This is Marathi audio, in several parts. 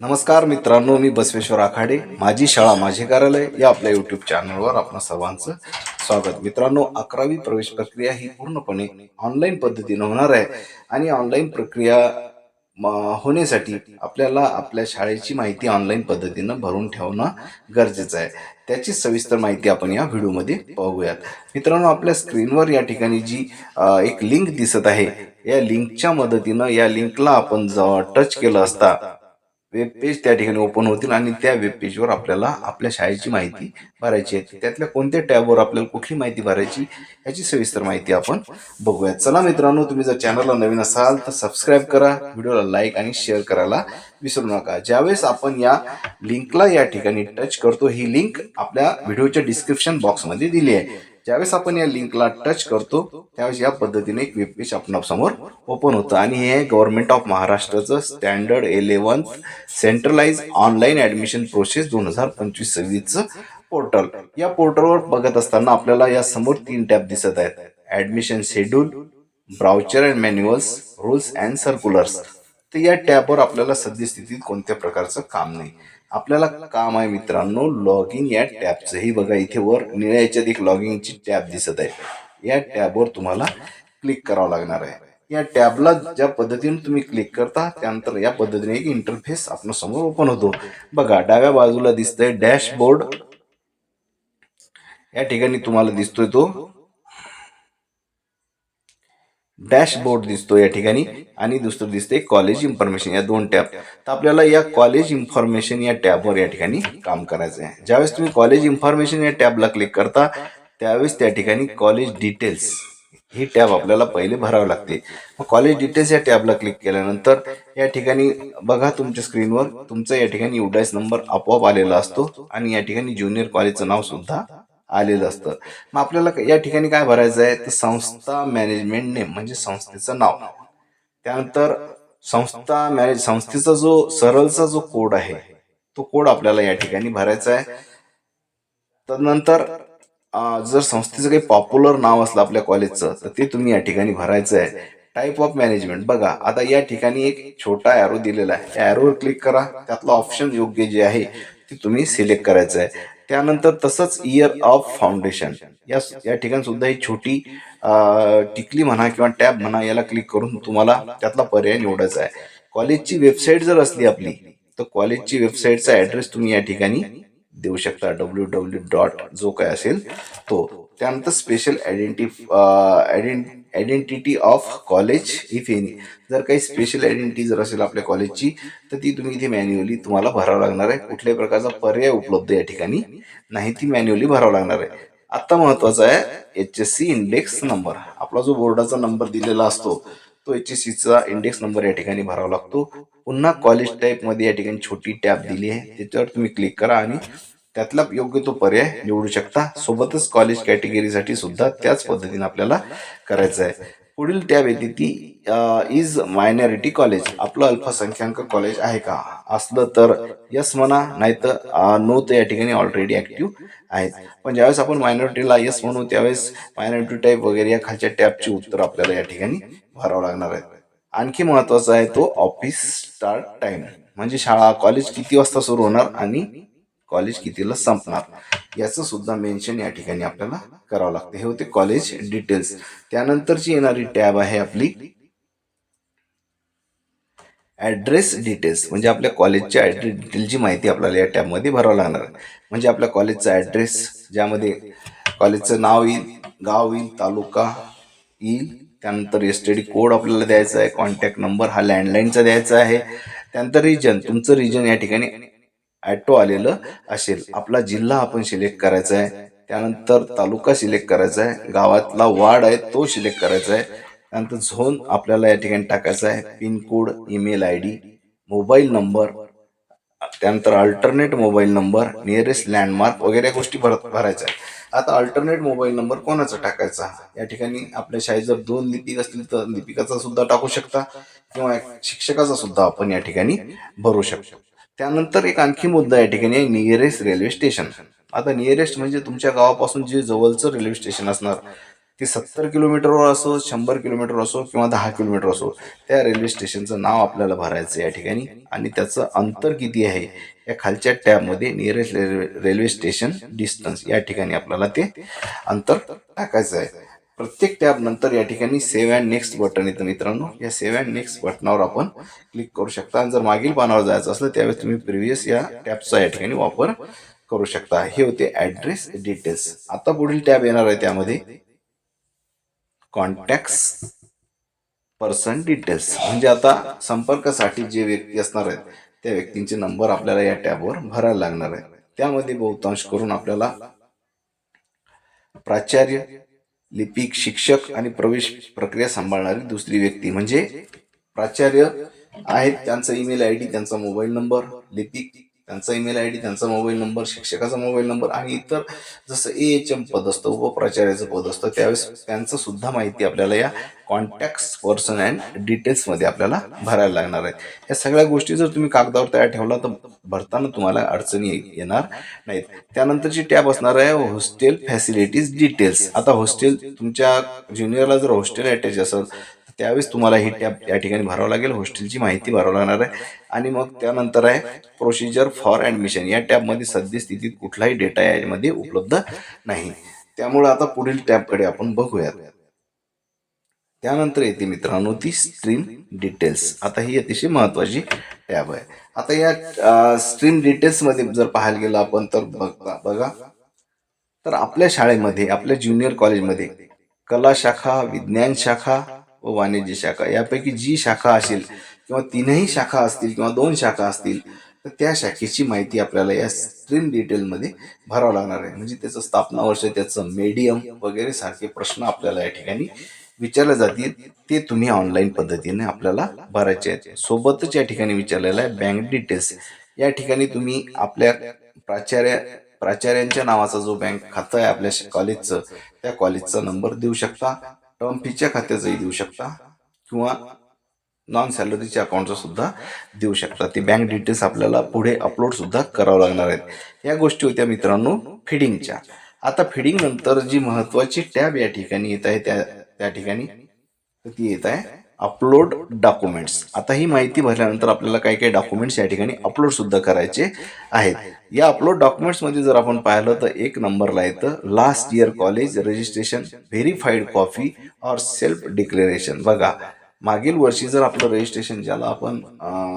नमस्कार मित्रांनो मी बसवेश्वर आखाडे माझी शाळा माझे कार्यालय या आपल्या यूट्यूब चॅनलवर आपण सर्वांचं स्वागत. मित्रांनो अकरावी प्रवेश प्रक्रिया ही पूर्णपणे ऑनलाईन पद्धतीनं होणार आहे आणि ऑनलाईन प्रक्रिया होण्यासाठी आपल्याला आपल्या शाळेची माहिती ऑनलाईन पद्धतीनं भरून ठेवणं गरजेचं आहे. त्याची सविस्तर माहिती आपण या व्हिडिओमध्ये पाहूयात मित्रांनो आपल्या स्क्रीनवर या ठिकाणी जी एक लिंक दिसत आहे या लिंकच्या मदतीनं या लिंकला आपण जेव्हा टच केलं असता वेब पेज त्या ठिकाणी ओपन होतील आणि त्या वेब पेजवर आपल्याला आपल्या शाळेची माहिती भरायची आहे. त्यातल्या कोणत्या टॅबवर आपल्याला कुठली माहिती भरायची याची सविस्तर माहिती आपण बघूयात. चला मित्रांनो तुम्ही जर चॅनलला नवीन असाल तर सबस्क्राईब करा व्हिडिओला लाईक आणि शेअर करायला विसरू नका. ज्यावेळेस आपण या लिंकला या ठिकाणी टच करतो ही लिंक आपल्या व्हिडिओच्या डिस्क्रिप्शन बॉक्समध्ये दिली आहे. ज्यावेळेस आपण या लिंकला टच करतो त्यावेळेस या पद्धतीने एक वेब पेज आपणासमोर ओपन होतं. आणि हे गव्हर्नमेंट ऑफ महाराष्ट्राचं standard eleven centralise online admission process दोन हजार पंचवीस सव्वीसचं पोर्टल या पोर्टलवर बघत असताना आपल्याला या समोर तीन टॅब दिसत आहेत. Admission schedule brochure and manuals rules and circulars तर या टॅबवर आपल्याला सद्यस्थितीत कोणत्या प्रकारचं काम नाही. आपल्याला काम आहे मित्रांनो लॉगिंग या टॅबचं ही बघा इथे वर निळ्या याच्यात एक लॉगिंगची टॅब दिसत आहे. या टॅबवर तुम्हाला क्लिक करावं लागणार आहे. या टॅबला ज्या पद्धतीने तुम्ही क्लिक करता त्यानंतर या पद्धतीने एक इंटरफेस आपल्यासमोर ओपन होतो. बघा डाव्या बाजूला दिसतंय डॅशबोर्ड या ठिकाणी तुम्हाला दिसतोय तो डॅशबोर्ड दिसतो या ठिकाणी आणि दुसरं दिसतंय कॉलेज इन्फॉर्मेशन या दोन टॅब. तर आपल्याला या कॉलेज इन्फॉर्मेशन या टॅबवर या ठिकाणी काम करायचं आहे ज्यावेळेस तुम्ही कॉलेज इन्फॉर्मेशन या टॅबला क्लिक करता त्यावेळेस त्या ठिकाणी कॉलेज डिटेल्स ही टॅब आपल्याला पहिले भरावं लागते. मग कॉलेज डिटेल्स या टॅबला क्लिक केल्यानंतर या ठिकाणी बघा तुमच्या स्क्रीनवर तुमचा या ठिकाणी युडायस नंबर आपोआप आलेला असतो आणि या ठिकाणी ज्युनियर कॉलेजचं नाव सुद्धा आलेलं असतं. मग आपल्याला या ठिकाणी काय भरायचं आहे? तर संस्था मॅनेजमेंट नेम म्हणजे संस्थेचं नाव. त्यानंतर संस्था मॅनेज संस्थेचा जो सरळचा जो कोड आहे तो कोड आपल्याला या ठिकाणी भरायचा आहे. तदनंतर जर संस्थेचं काही पॉप्युलर नाव असलं आपल्या कॉलेजचं तर ते तुम्ही या ठिकाणी भरायचं आहे. टाईप ऑफ मॅनेजमेंट बघा आता या ठिकाणी एक छोटा ॲरो दिलेला आहे. त्या ॲरोवर क्लिक करा. त्यातलं ऑप्शन योग्य जे आहे ते तुम्ही सिलेक्ट करायचं आहे. त्यानंतर तसंच इयर ऑफ फाउंडेशन या या ठिकाणी सुद्धा ही छोटी टिकली म्हणा किंवा टॅब म्हणा याला क्लिक करून तुम्हाला त्यातला पर्याय निवडायचा आहे. कॉलेजची वेबसाईट जर असली आपली तर कॉलेजची वेबसाईटचा ॲड्रेस तुम्ही या ठिकाणी देऊ शकता. डब्ल्यू डब्ल्यू डॉट जो काय असेल तो. त्यानंतर special identity identity of college if any जर काही स्पेशल आयडेंटिटी जर असेल आपल्या कॉलेजची तर ती तुम्ही इथे मॅन्युअली तुम्हाला भरावं लागणार आहे. कुठल्याही प्रकारचा पर्याय उपलब्ध या ठिकाणी नाही ती मॅन्युअली भरावं लागणार आहे. आत्ता महत्त्वाचा आहे H S C index number आपला जो बोर्डाचा नंबर दिलेला असतो तो एच एस सीचा इंडेक्स नंबर या ठिकाणी भरावा लागतो. पुन्हा कॉलेज टाईपमध्ये या ठिकाणी छोटी टॅब दिली आहे. त्याच्यावर तुम्ही क्लिक करा आणि त्यातला योग्य तो पर्याय निवडू शकता. सोबतच कॉलेज कॅटेगरीसाठी सुद्धा त्याच पद्धतीने आपल्याला करायचं आहे. पुढील त्या येते इज मायनॉरिटी कॉलेज आपलं अल्पसंख्याक कॉलेज आहे का? असलं तर यस म्हणा नाही तर नो तर या ठिकाणी ऑलरेडी ऍक्टिव्ह आहेत. पण ज्यावेळेस आपण मायनॉरिटीला यस म्हणू त्यावेळेस मायनॉरिटी टाईप वगैरे या खालच्या टॅबची उत्तर आपल्याला या ठिकाणी भरावं लागणार आहे आणखी महत्त्वाचा आहे तो ऑफिस स्टार्ट टाइम म्हणजे शाळा कॉलेज किती वाजता सुरू होणार आणि कॉलेज कितीला संपणार? याचं सुद्धा मेन्शन या ठिकाणी आपल्याला करावं लागतं. हे होते कॉलेज डिटेल्स त्यानंतरची येणारी टॅब आहे आपली ॲड्रेस डिटेल्स म्हणजे आपल्या कॉलेजच्या ॲड्रेस डिटेलची माहिती आपल्याला या टॅबमध्ये भरावं लागणार आहे. म्हणजे आपल्या कॉलेजचा ॲड्रेस ज्यामध्ये कॉलेजचं नाव येईल गाव येईल तालुका येईल. त्यानंतर एस टी डी कोड आपल्याला द्यायचा आहे. कॉन्टॅक्ट नंबर हा लँडलाईनचा द्यायचा आहे. त्यानंतर रिजन तुमचं रिजन या ठिकाणी ॲटो आलेलं असेल. आपला जिल्हा आपण सिलेक्ट करायचा आहे. त्यानंतर तालुका सिलेक्ट करायचा आहे. गावातला वार्ड आहे तो सिलेक्ट करायचा आहे. त्यानंतर झोन आपल्याला या ठिकाणी टाकायचा आहे. Pin code email I D mobile number त्यानंतर alternate mobile number nearest landmark वगैरे गोष्टी भरत भरायच्या आहेत. आता अल्टरनेट मोबाईल नंबर कोणाचा टाकायचा? या ठिकाणी आपल्या शाळेत जर दोन लिपिक असतील तर लिपिकाचा सुद्धा टाकू शकता किंवा शिक्षकाचा सुद्धा आपण या ठिकाणी भरू शकतो. त्यानंतर एक आणखी मुद्दा या ठिकाणी आहे नियरेस्ट रेल्वे स्टेशन आता नियरेस्ट म्हणजे तुमच्या गावापासून जे जवळचं रेल्वे स्टेशन असणार ते सत्तर किलोमीटरवर असो शंभर किलोमीटर असो किंवा दहा किलोमीटर असो त्या रेल्वे स्टेशनचं नाव आपल्याला भरायचं या ठिकाणी. आणि त्याचं अंतर किती आहे? या खालच्या टॅबमध्ये nearest railway railway station distance या ठिकाणी आपल्याला ते अंतर टाकायचं आहे. प्रत्येक टॅब नंतर या ठिकाणी सेव्ह अँड नेक्स्ट बटन येतं मित्रांनो. या सेव्ह अँड नेक्स्ट बटनावर आपण क्लिक करू शकता. आणि जर मागील पानावर जायचं असलं त्यावेळेस तुम्ही प्रिव्हियस या टॅबचा या ठिकाणी वापर करू शकता. हे होते ऍड्रेस डिटेल्स आता पुढील टॅब येणार आहे त्यामध्ये कॉन्टॅक्ट्स पर्सन डिटेल्स म्हणजे आता संपर्कासाठी जे व्यक्ती असणार आहेत त्या व्यक्तींचे नंबर आपल्याला या टॅबवर भरायला लागणार आहे त्यामध्ये बहुतांश करून आपल्याला प्राचार्य लिपिक शिक्षक आणि प्रवेश प्रक्रिया सांभाळणारी दुसरी व्यक्ती म्हणजे प्राचार्य आहेत. त्यांचा ईमेल आय डी त्यांचा मोबाईल नंबर लिपिक त्यांचा ईमेल आय डी त्यांचा मोबाईल नंबर शिक्षकाचा मोबाईल नंबर आणि इतर जसं ए एच एम पद असतं उपप्राचार्याचं पद असतं त्यावेळेस त्यांचं सुद्धा माहिती आपल्याला या कॉन्टॅक्ट पर्सन अँड डिटेल्समध्ये आपल्याला भरायला लागणार आहे या सगळ्या गोष्टी जर तुम्ही कागदावर तयार ठेवला तर भरताना तुम्हाला अडचणी येणार नाहीत. त्यानंतरची टॅब असणार आहे हॉस्टेल फॅसिलिटीज डिटेल्स आता हॉस्टेल तुमच्या ज्युनियरला जर हॉस्टेल अटॅच असेल त्यावेळेस तुम्हाला ही टॅब या ठिकाणी भरावं लागेल. हॉस्टेलची माहिती भरावं लागणार आहे. आणि मग त्यानंतर आहे प्रोसिजर फॉर ॲडमिशन या टॅबमध्ये सद्यस्थितीत कुठलाही डेटा यामध्ये उपलब्ध नाही. त्यामुळे आता पुढील टॅबकडे आपण बघूयात. त्यानंतर येते मित्रांनो ती स्ट्रीम डिटेल्स आता ही अतिशय महत्वाची टॅब आहे. आता या स्ट्रीम डिटेल्समध्ये जर पाहायला गेलं आपण तर बघा बघा. तर आपल्या शाळेमध्ये आपल्या ज्युनियर कॉलेजमध्ये कला शाखा विज्ञान शाखा व वाणिज्य शाखा. यापैकी जी शाखा असेल किंवा तीनही शाखा असतील किंवा दोन शाखा असतील तर त्या शाखेची माहिती आपल्याला या स्ट्रीम डिटेलमध्ये भरावं लागणार आहे. म्हणजे त्याचं स्थापना वर्ष त्याचं मीडियम वगैरे सारखे प्रश्न आपल्याला या ठिकाणी विचारले जातील. ते तुम्ही ऑनलाईन पद्धतीने आपल्याला भरायचे आहेत. सोबतच या ठिकाणी विचारलेलं आहे बँक डिटेल्स या ठिकाणी तुम्ही आपल्या प्राचार्य प्राचार्यांच्या नावाचा जो बँक खातं आहे आपल्या श- कॉलेजचं त्या कॉलेजचा नंबर देऊ शकता. टर्म फीच्या खात्याचंही देऊ शकता किंवा नॉन सॅलरीच्या अकाउंटचं सुद्धा देऊ शकता. ते बँक डिटेल्स आपल्याला पुढे अपलोड सुद्धा करावं लागणार आहेत. या गोष्टी होत्या मित्रांनो फिडिंगच्या आता फिडिंग नंतर जी महत्वाची टॅब या ठिकाणी येत आहे त्या त्या ठिकाणी तर ती येत आहे. अपलोड डॉक्युमेंट्स आता ही माहिती भरल्यानंतर आपल्याला काही काही डॉक्युमेंट्स या ठिकाणी अपलोड सुद्धा करायचे आहेत. या अपलोड डॉक्युमेंट्समध्ये जर आपण पाहिलं तर एक नंबरला येतं last year college registration verified copy or self declaration बघा मागील वर्षी जर आपलं रजिस्ट्रेशन ज्याला आपण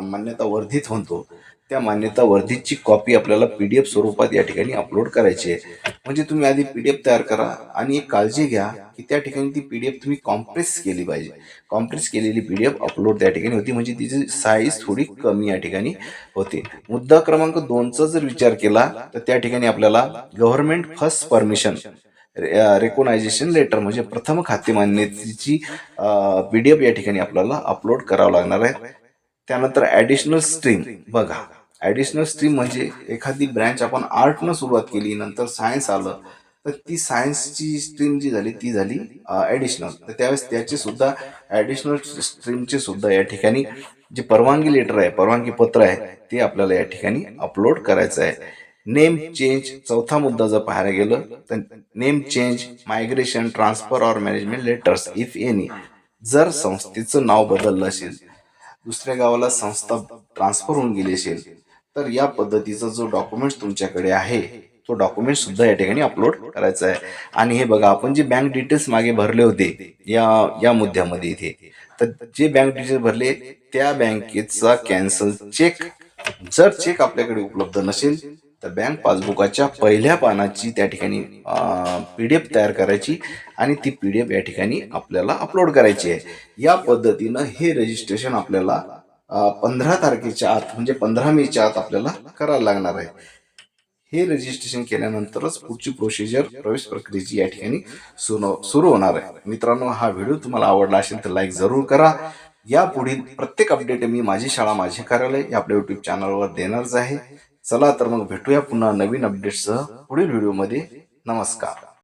मान्यता वर्धित म्हणतो त्या मान्यता वर्धितची कॉपी आपल्याला पी डी एफ स्वरूपात या ठिकाणी अपलोड करायची आहे. म्हणजे तुम्ही आधी पी डी एफ तयार करा आणि एक काळजी घ्या की त्या ठिकाणी ती पी डी एफ तुम्ही कॉम्प्रेस केली पाहिजे. कॉम्प्रेस केलेली पी डी एफ अपलोड त्या ठिकाणी होती. म्हणजे तिची साईज थोडी कमी या ठिकाणी होते. मुद्दा क्रमांक दोनचा जर विचार केला तर त्या ठिकाणी आपल्याला government first permission recognisation letter म्हणजे प्रथम खाते मान्यतेची पी डी एफ या ठिकाणी आपल्याला अपलोड करावं लागणार आहे. त्यानंतर ॲडिशनल स्ट्रीम बघा. ॲडिशनल स्ट्रीम म्हणजे एखादी ब्रँच आपण आर्टनं सुरुवात केली नंतर सायन्स आलं तर ती सायन्सची स्ट्रीम जी झाली ती झाली ॲडिशनल तर त्यावेळेस त्याचे सुद्धा ॲडिशनल स्ट्रीमचे सुद्धा या ठिकाणी जे परवानगी लेटर आहे परवानगी पत्र आहे ते आपल्याला या ठिकाणी अपलोड करायचं आहे. नेम चेंज चौथा मुद्दा जर पाहायला गेलं तर name change migration transfer or management letters if any जर संस्थेचं नाव बदललं असेल दुसऱ्या गावाला संस्था ट्रान्सफर होऊन गेली असेल तर या पद्धतीचा जो डॉक्युमेंट्स तुमच्याकडे आहे तो डॉक्युमेंट सुद्धा या ठिकाणी अपलोड करायचा आहे. आणि हे बघा आपण जे बँक डिटेल्स मागे भरले होते या या मुद्द्यामध्ये इथे तर जे बँक डिटेल्स भरले त्या बँकेचा कॅन्सल चेक जर चेक आपल्याकडे उपलब्ध नसेल तर बँक पासबुकाच्या पहिल्या पानाची त्या ठिकाणी पी डी एफ तयार करायची आणि ती पी डी एफ या ठिकाणी आपल्याला अपलोड करायची आहे. या पद्धतीनं हे रजिस्ट्रेशन आपल्याला पंधरा तारखेच्या आत म्हणजे पंधरा मेच्या आत आपल्याला करायला लागणार आहे. हे रजिस्ट्रेशन केल्यानंतरच पुढची प्रोसिजर प्रवेश प्रक्रियेची या ठिकाणी सुरू सुरू होणार आहे. मित्रांनो हा व्हिडिओ तुम्हाला आवडला असेल तर लाईक जरूर करा. या पुढील प्रत्येक अपडेट मी माझी शाळा माझे कार्यालय या आपल्या युट्यूब चॅनलवर देणारच आहे. चला तर मग भेटूया पुन्हा नवीन अपडेटसह पुढील व्हिडिओमध्ये नमस्कार.